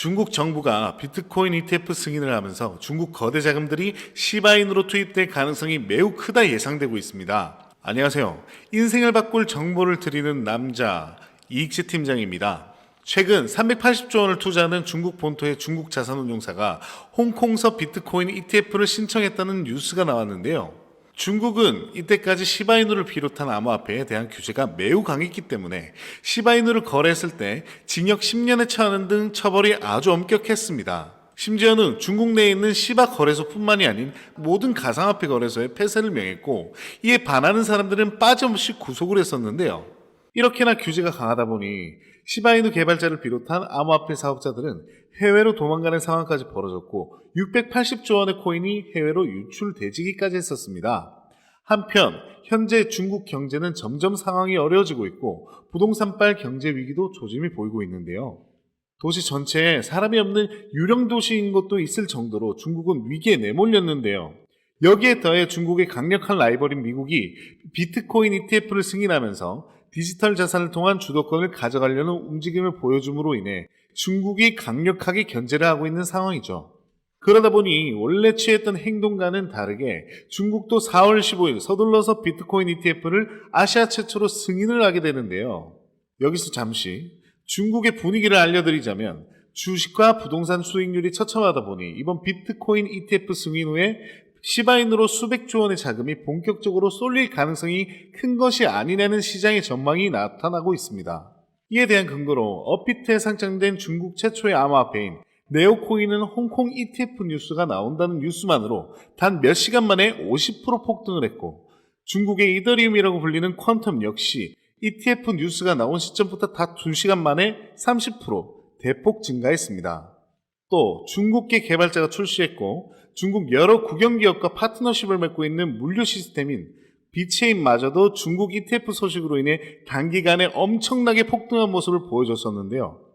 중국 정부가 비트코인 ETF 승인을 하면서 중국 거대 자금들이 시바인으로 투입될 가능성이 매우 크다 예상되고 있습니다. 안녕하세요. 인생을 바꿀 정보를 드리는 남자 이익재 팀장입니다. 최근 380조 원을 투자하는 중국 본토의 중국 자산운용사가 홍콩서 비트코인 ETF를 신청했다는 뉴스가 나왔는데요. 중국은 이때까지 시바이누를 비롯한 암호화폐에 대한 규제가 매우 강했기 때문에 시바이누를 거래했을 때 징역 10년에 처하는 등 처벌이 아주 엄격했습니다. 심지어는 중국 내에 있는 시바 거래소뿐만이 아닌 모든 가상화폐 거래소에 폐쇄를 명했고 이에 반하는 사람들은 빠짐없이 구속을 했었는데요. 이렇게나 규제가 강하다 보니 시바이누 개발자를 비롯한 암호화폐 사업자들은 해외로 도망가는 상황까지 벌어졌고 680조 원의 코인이 해외로 유출되지기까지 했었습니다. 한편 현재 중국 경제는 점점 상황이 어려워지고 있고 부동산발 경제 위기도 조짐이 보이고 있는데요. 도시 전체에 사람이 없는 유령 도시인 것도 있을 정도로 중국은 위기에 내몰렸는데요. 여기에 더해 중국의 강력한 라이벌인 미국이 비트코인 ETF를 승인하면서 디지털 자산을 통한 주도권을 가져가려는 움직임을 보여줌으로 인해 중국이 강력하게 견제를 하고 있는 상황이죠. 그러다 보니 원래 취했던 행동과는 다르게 중국도 4월 15일 서둘러서 비트코인 ETF를 아시아 최초로 승인을 하게 되는데요. 여기서 잠시 중국의 분위기를 알려드리자면 주식과 부동산 수익률이 처참하다 보니 이번 비트코인 ETF 승인 후에 시바인으로 수백조 원의 자금이 본격적으로 쏠릴 가능성이 큰 것이 아니냐는 시장의 전망이 나타나고 있습니다. 이에 대한 근거로 업비트에 상장된 중국 최초의 암호화폐인 네오코인은 홍콩 ETF 뉴스가 나온다는 뉴스만으로 단 몇 시간 만에 50% 폭등을 했고 중국의 이더리움이라고 불리는 퀀텀 역시 ETF 뉴스가 나온 시점부터 다 2시간 만에 30% 대폭 증가했습니다. 또 중국계 개발자가 출시했고 중국 여러 국영기업과 파트너십을 맺고 있는 물류 시스템인 비체인마저도 중국 ETF 소식으로 인해 단기간에 엄청나게 폭등한 모습을 보여줬었는데요.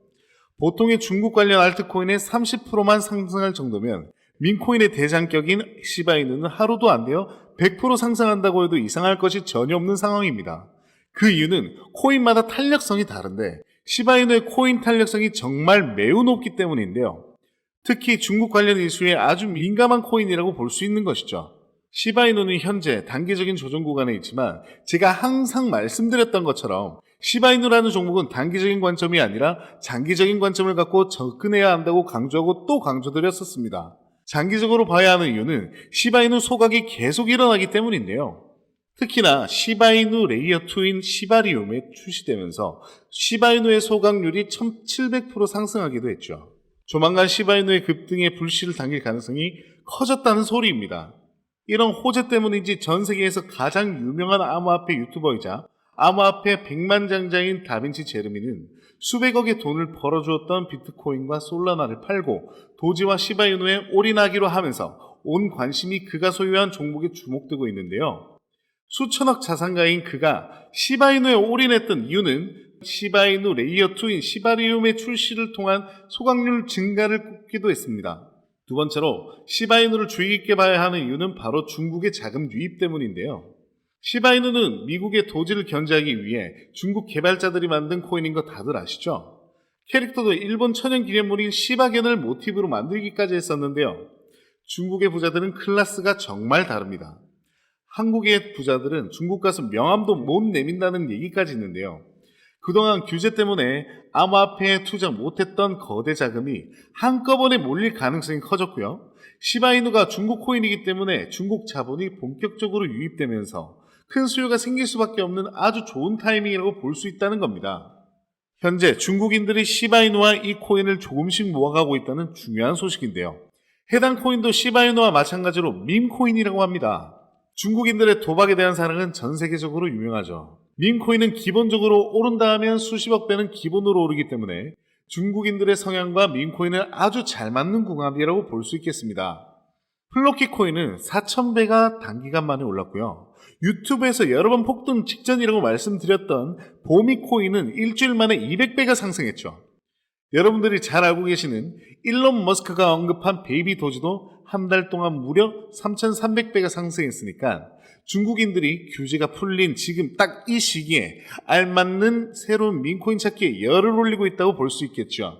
보통의 중국 관련 알트코인의 30%만 상승할 정도면 민코인의 대장격인 시바이누는 하루도 안 되어 100% 상승한다고 해도 이상할 것이 전혀 없는 상황입니다. 그 이유는 코인마다 탄력성이 다른데 시바이누의 코인 탄력성이 정말 매우 높기 때문인데요. 특히 중국 관련 이슈에 아주 민감한 코인이라고 볼 수 있는 것이죠. 시바이누는 현재 단기적인 조정 구간에 있지만 제가 항상 말씀드렸던 것처럼 시바이누라는 종목은 단기적인 관점이 아니라 장기적인 관점을 갖고 접근해야 한다고 강조하고 또 강조드렸었습니다. 장기적으로 봐야 하는 이유는 시바이누 소각이 계속 일어나기 때문인데요. 특히나 시바이누 레이어 2인 시바리움에 출시되면서 시바이누의 소각률이 1700% 상승하기도 했죠. 조만간 시바이누의 급등에 불씨를 당길 가능성이 커졌다는 소리입니다. 이런 호재 때문인지 전 세계에서 가장 유명한 암호화폐 유튜버이자 암호화폐 백만장자인 다빈치 제르미는 수백억의 돈을 벌어주었던 비트코인과 솔라나를 팔고 도지와 시바이누에 올인하기로 하면서 온 관심이 그가 소유한 종목에 주목되고 있는데요. 수천억 자산가인 그가 시바이누에 올인했던 이유는 시바이누 레이어2인 시바리움의 출시를 통한 소각률 증가를 꼽기도 했습니다. 두 번째로 시바이누를 주의 깊게 봐야 하는 이유는 바로 중국의 자금 유입 때문인데요. 시바이누는 미국의 도지를 견제하기 위해 중국 개발자들이 만든 코인인 거 다들 아시죠? 캐릭터도 일본 천연 기념물인 시바견을 모티브로 만들기까지 했었는데요. 중국의 부자들은 클래스가 정말 다릅니다. 한국의 부자들은 중국 가서 명함도 못 내민다는 얘기까지 있는데요. 그동안 규제 때문에 암호화폐에 투자 못했던 거대 자금이 한꺼번에 몰릴 가능성이 커졌고요. 시바이누가 중국 코인이기 때문에 중국 자본이 본격적으로 유입되면서 큰 수요가 생길 수밖에 없는 아주 좋은 타이밍이라고 볼 수 있다는 겁니다. 현재 중국인들이 시바이누와 이 코인을 조금씩 모아가고 있다는 중요한 소식인데요. 해당 코인도 시바이누와 마찬가지로 밈코인이라고 합니다. 중국인들의 도박에 대한 사랑은 전 세계적으로 유명하죠. 밈코인은 기본적으로 오른다 하면 수십억 배는 기본으로 오르기 때문에 중국인들의 성향과 밈코인은 아주 잘 맞는 궁합이라고 볼 수 있겠습니다. 플로키 코인은 4,000배가 단기간 만에 올랐고요. 유튜브에서 여러 번 폭등 직전이라고 말씀드렸던 보미 코인은 일주일 만에 200배가 상승했죠. 여러분들이 잘 알고 계시는 일론 머스크가 언급한 베이비 도지도 한 달 동안 무려 3,300배가 상승했으니까 중국인들이 규제가 풀린 지금 딱 이 시기에 알맞는 새로운 민코인 찾기에 열을 올리고 있다고 볼 수 있겠죠.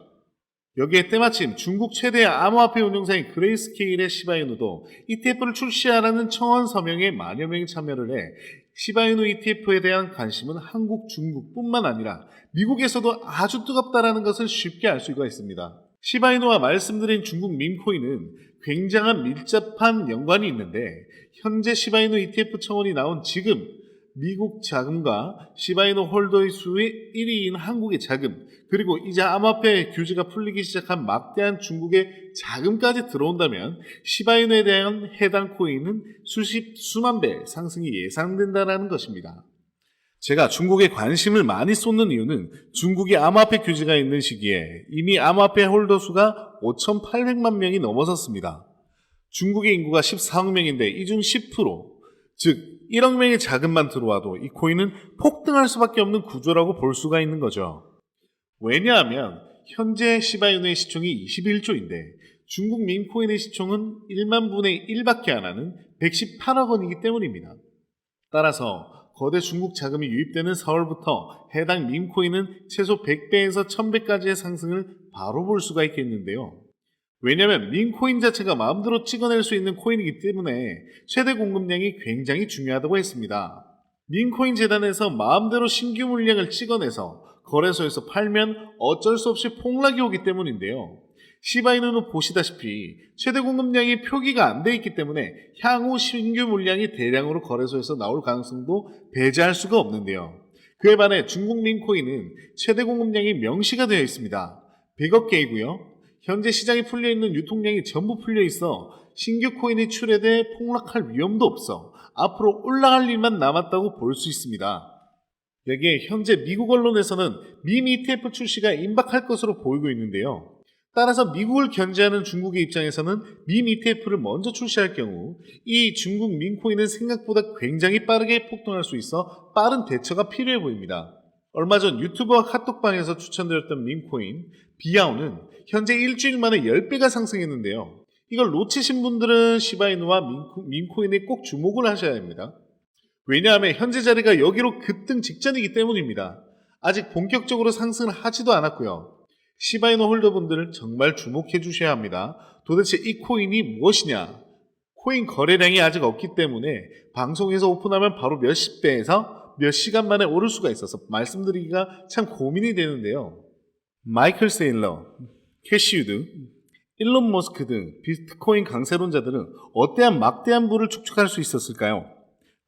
여기에 때마침 중국 최대 암호화폐 운용사인 그레이스케일의 시바이누도 ETF를 출시하라는 청원 서명에 만여 명이 참여를 해 시바이누 ETF에 대한 관심은 한국, 중국뿐만 아니라 미국에서도 아주 뜨겁다라는 것을 쉽게 알 수가 있습니다. 시바이누와 말씀드린 중국 밈코인은 굉장한 밀접한 연관이 있는데 현재 시바이누 ETF 청원이 나온 지금 미국 자금과 시바이누 홀더의 수의 1위인 한국의 자금 그리고 이제 암호화폐 규제가 풀리기 시작한 막대한 중국의 자금까지 들어온다면 시바이누에 대한 해당 코인은 수십 수만 배 상승이 예상된다는 것입니다. 제가 중국에 관심을 많이 쏟는 이유는 중국이 암호화폐 규제가 있는 시기에 이미 암호화폐 홀더 수가 5,800만 명이 넘어섰습니다. 중국의 인구가 14억 명인데 이 중 10%, 즉 1억 명의 자금만 들어와도 이 코인은 폭등할 수밖에 없는 구조라고 볼 수가 있는 거죠. 왜냐하면 현재 시바이누의 시총이 21조인데 중국 밈코인의 시총은 1만 분의 1밖에 안 하는 118억 원이기 때문입니다. 따라서 거대 중국 자금이 유입되는 4월부터 해당 밈코인은 최소 100배에서 1000배까지의 상승을 바로 볼 수가 있겠는데요. 왜냐하면 밈코인 자체가 마음대로 찍어낼 수 있는 코인이기 때문에 최대 공급량이 굉장히 중요하다고 했습니다. 밈코인 재단에서 마음대로 신규 물량을 찍어내서 거래소에서 팔면 어쩔 수 없이 폭락이 오기 때문인데요. 시바이누는 보시다시피 최대 공급량이 표기가 안 돼 있기 때문에 향후 신규 물량이 대량으로 거래소에서 나올 가능성도 배제할 수가 없는데요. 그에 반해 중국 민코인은 최대 공급량이 명시가 되어 있습니다. 100억 개이고요. 현재 시장에 풀려 있는 유통량이 전부 풀려 있어 신규 코인이 출해돼 폭락할 위험도 없어 앞으로 올라갈 일만 남았다고 볼 수 있습니다. 여기에 현재 미국 언론에서는 밈 ETF 출시가 임박할 것으로 보이고 있는데요. 따라서 미국을 견제하는 중국의 입장에서는 밈 ETF를 먼저 출시할 경우 이 중국 민코인은 생각보다 굉장히 빠르게 폭등할 수 있어 빠른 대처가 필요해 보입니다. 얼마 전 유튜브와 카톡방에서 추천드렸던 밈코인 비아오는 현재 일주일 만에 10배가 상승했는데요. 이걸 놓치신 분들은 시바이누와 민코, 민코인에 꼭 주목을 하셔야 합니다. 왜냐하면 현재 자리가 여기로 급등 직전이기 때문입니다. 아직 본격적으로 상승을 하지도 않았고요. 시바이노 홀더분들은 정말 주목해 주셔야 합니다. 도대체 이 코인이 무엇이냐? 코인 거래량이 아직 없기 때문에 방송에서 오픈하면 바로 몇십 배에서 몇 시간 만에 오를 수가 있어서 말씀드리기가 참 고민이 되는데요. 마이클 세일러, 캐시우드, 일론 머스크 등 비트코인 강세론자들은 어떠한 막대한 부를 축적할 수 있었을까요?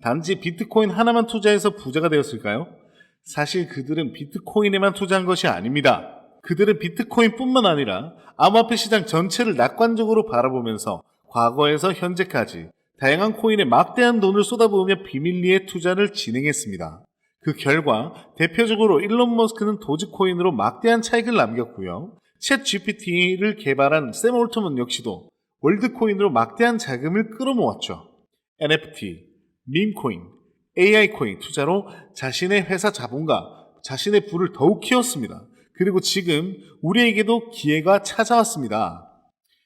단지 비트코인 하나만 투자해서 부자가 되었을까요? 사실 그들은 비트코인에만 투자한 것이 아닙니다. 그들은 비트코인뿐만 아니라 암호화폐 시장 전체를 낙관적으로 바라보면서 과거에서 현재까지 다양한 코인에 막대한 돈을 쏟아부으며 비밀리에 투자를 진행했습니다. 그 결과 대표적으로 일론 머스크는 도지코인으로 막대한 차익을 남겼고요. 챗 GPT를 개발한 샘 올트먼 역시도 월드코인으로 막대한 자금을 끌어모았죠. NFT, 밈코인, AI코인 투자로 자신의 회사 자본과 자신의 부를 더욱 키웠습니다. 그리고 지금 우리에게도 기회가 찾아왔습니다.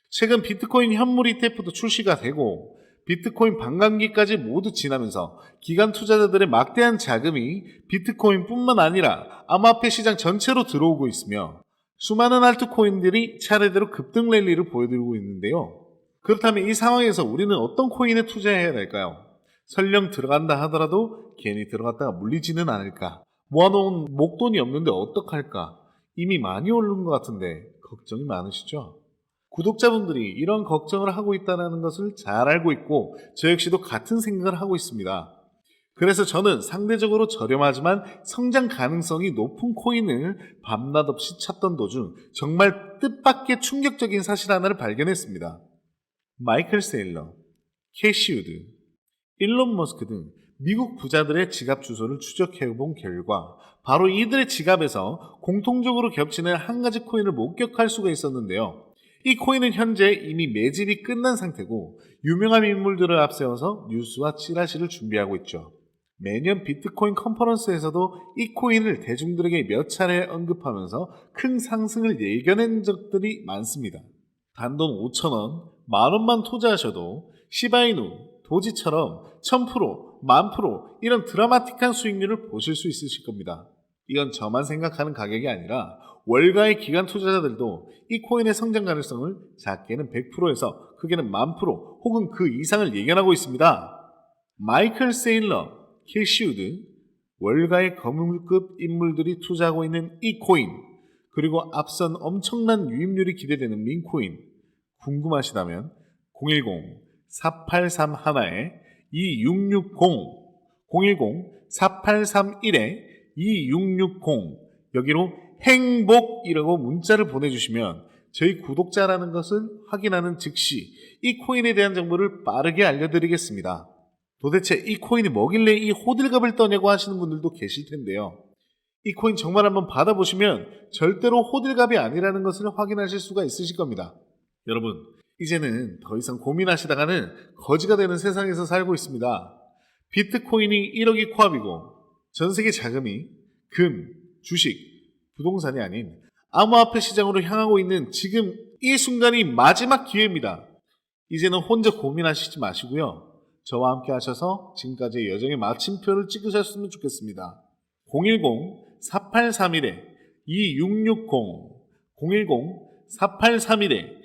최근 비트코인 현물 ETF도 출시가 되고 비트코인 반감기까지 모두 지나면서 기관 투자자들의 막대한 자금이 비트코인뿐만 아니라 암호화폐 시장 전체로 들어오고 있으며 수많은 알트코인들이 차례대로 급등 랠리를 보여드리고 있는데요. 그렇다면 이 상황에서 우리는 어떤 코인에 투자해야 될까요? 설령 들어간다 하더라도 괜히 들어갔다가 물리지는 않을까? 모아놓은 목돈이 없는데 어떡할까? 이미 많이 오른 것 같은데 걱정이 많으시죠? 구독자분들이 이런 걱정을 하고 있다는 것을 잘 알고 있고 저 역시도 같은 생각을 하고 있습니다. 그래서 저는 상대적으로 저렴하지만 성장 가능성이 높은 코인을 밤낮 없이 찾던 도중 정말 뜻밖의 충격적인 사실 하나를 발견했습니다. 마이클 세일러, 캐시우드, 일론 머스크 등 미국 부자들의 지갑 주소를 추적해 본 결과 바로 이들의 지갑에서 공통적으로 겹치는 한 가지 코인을 목격할 수가 있었는데요. 이 코인은 현재 이미 매집이 끝난 상태고 유명한 인물들을 앞세워서 뉴스와 찌라시를 준비하고 있죠. 매년 비트코인 컨퍼런스에서도 이 코인을 대중들에게 몇 차례 언급하면서 큰 상승을 예견한 적들이 많습니다. 단돈 5천원, 만원만 투자하셔도 시바이누, 도지처럼 1000%, 만 프로 이런 드라마틱한 수익률을 보실 수 있으실 겁니다. 이건 저만 생각하는 가격이 아니라 월가의 기관 투자자들도 이 코인의 성장 가능성을 작게는 100%에서 크게는 만 프로 혹은 그 이상을 예견하고 있습니다. 마이클 세일러, 캐시우드, 월가의 거물급 인물들이 투자하고 있는 이 코인, 그리고 앞선 엄청난 유입률이 기대되는 민코인, 궁금하시다면 010-4831에 2660, 010-4831에 2660 여기로 행복이라고 문자를 보내주시면 저희 구독자라는 것을 확인하는 즉시 이 코인에 대한 정보를 빠르게 알려드리겠습니다. 도대체 이 코인이 뭐길래 이 호들갑을 떠냐고 하시는 분들도 계실 텐데요. 이 코인 정말 한번 받아보시면 절대로 호들갑이 아니라는 것을 확인하실 수가 있으실 겁니다. 여러분, 이제는 더 이상 고민하시다가는 거지가 되는 세상에서 살고 있습니다. 비트코인이 1억이 코앞이고 전 세계 자금이 금, 주식, 부동산이 아닌 암호화폐 시장으로 향하고 있는 지금 이 순간이 마지막 기회입니다. 이제는 혼자 고민하시지 마시고요. 저와 함께 하셔서 지금까지의 여정의 마침표를 찍으셨으면 좋겠습니다. 010-4831-2660 010-4831-2660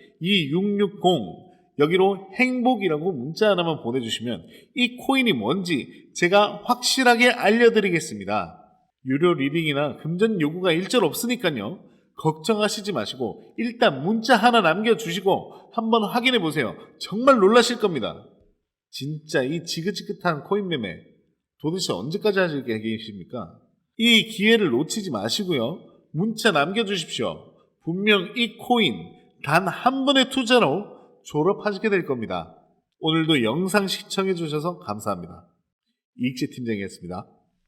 여기로 행복이라고 문자 하나만 보내주시면 이 코인이 뭔지 제가 확실하게 알려드리겠습니다. 유료 리딩이나 금전 요구가 일절 없으니까요. 걱정하시지 마시고 일단 문자 하나 남겨주시고 한번 확인해 보세요. 정말 놀라실 겁니다. 진짜 이 지긋지긋한 코인 매매 도대체 언제까지 하실 계획이십니까? 이 기회를 놓치지 마시고요. 문자 남겨주십시오. 분명 이 코인 단한 번의 투자로 졸업하시게 될 겁니다. 오늘도 영상 시청해 주셔서 감사합니다. 이익재 팀장이었습니다.